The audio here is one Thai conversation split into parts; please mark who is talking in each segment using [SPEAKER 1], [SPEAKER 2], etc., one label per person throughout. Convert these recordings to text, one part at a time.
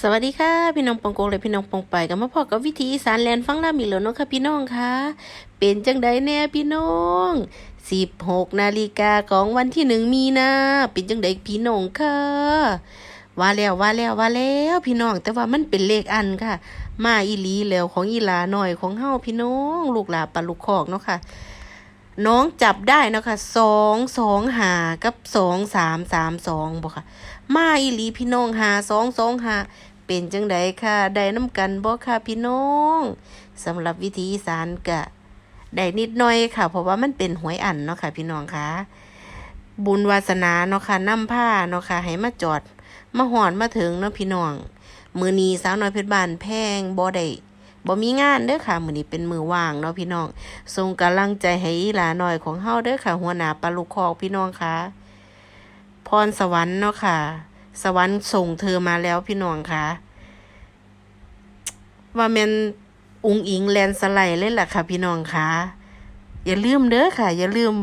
[SPEAKER 1] สวัสดีค่ะ พี่น้องปองโกงและพี่น้องปองไปกันมาพอกับวิธีอีสานแลนฟังล่ามีแล้วเนาะค่ะพี่น้องค่ะเป็นจังใดแน่พี่น้อง16นาฬิกาของวันที่หนึ่งมีนาเป็นจังใดพี่น้องค่ะ ว่าแล้วว่าแล้วว่าแล้วพี่น้องแต่ว่ามันเป็นเลขอันค่ะ มาอีลีแล้วของอีลาหน่อยของเฮาพี่น้อง ลูกหลาปลาลูกคอกเนาะค่ะ น้องจับได้เนาะคะสองสองหากับสองสามสามสองบอกค่ะ มาอีหลีพี่น้องหาสองสองหาเป็นจังใดค่ะ ได้น้ำกันบ่ค่ะพี่น้องสำหรับวิธีสานกะได้นิดหน่อยค่ะ เพราะว่ามันเป็นหวยอันเนาะค่ะ พี่น้องค่ะ บุญวาสนาเนาะค่ะนำผ้าเนาะค่ะ ให้มาจอด มาหอนมาถึงเนาะพี่น้องมือนีสาวน้อยเพชรบานแพงบ่ได้ บ่มีงานเด้อค่ะมือนี้เป็นมือว่างเนาะพี่น้องส่งกำลังใจให้หลาหน่อยของเฮาเด้อค่ะ หัวหน้าปลาลูกคอกพี่น้องค่ะ พรสวรรค์เนาะค่ะ สวรรค์ส่งเธอมาแล้วพี่น้องค่ะ ว่าแม่นอุงอิงแลนสไลด์เลยล่ะค่ะ พี่น้องค่ะ อย่าลืมเด้อค่ะ อย่าลืม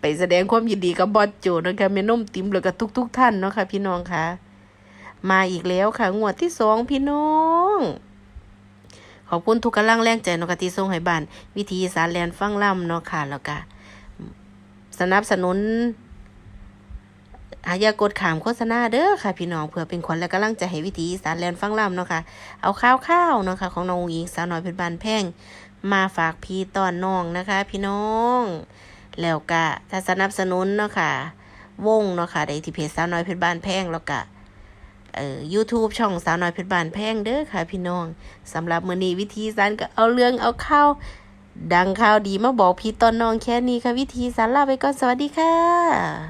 [SPEAKER 1] ไปแสดงความยินดีกับบอสโจนะคะแม่นุ่มติ๋มแล้วก็ทุกๆทท่านเนาะค่ะ พี่น้องค่ะ มาอีกแล้วค่ะ งวดที่สองพี่น้อง ขอบคุณทุกกำลังแรงใจนาะค่ะที่ส่งให้บ้าน วิธีสารแลนฟังล่ำเนาะค่ะแล้วก็สนับสนุนอายากดขามโฆษณาเด้อค่ะ พี่น้องเพื่อเป็นขวัญและกำลังใจให้วิธีสารแลนฟังล่ำเนาะค่ะ เอาข้าวข้าวเนาะค่ะของน้องหญิงสาวน้อยเพชรบานแพงมาฝากพี่ตอนน้องนะคะ พี่น้อง แล้วก็ถ้าสนับสนุนเนาะค่ะวงเนาะค่ะได้ที่เพจสาวน้อยเพชรบานแพงแล้วก็ เอ่อ YouTube ช่องสาวน้อยเพชรบานแพงเด้อค่ะพี่น้องสำหรับมื้อนี้วิธีสารก็เอาเรื่องเอาข้าวดังข่าวดีมาบอกพี่ตอนน้องแค่นี้ค่ะวิธีสารลาไปก่อนสวัสดีค่ะ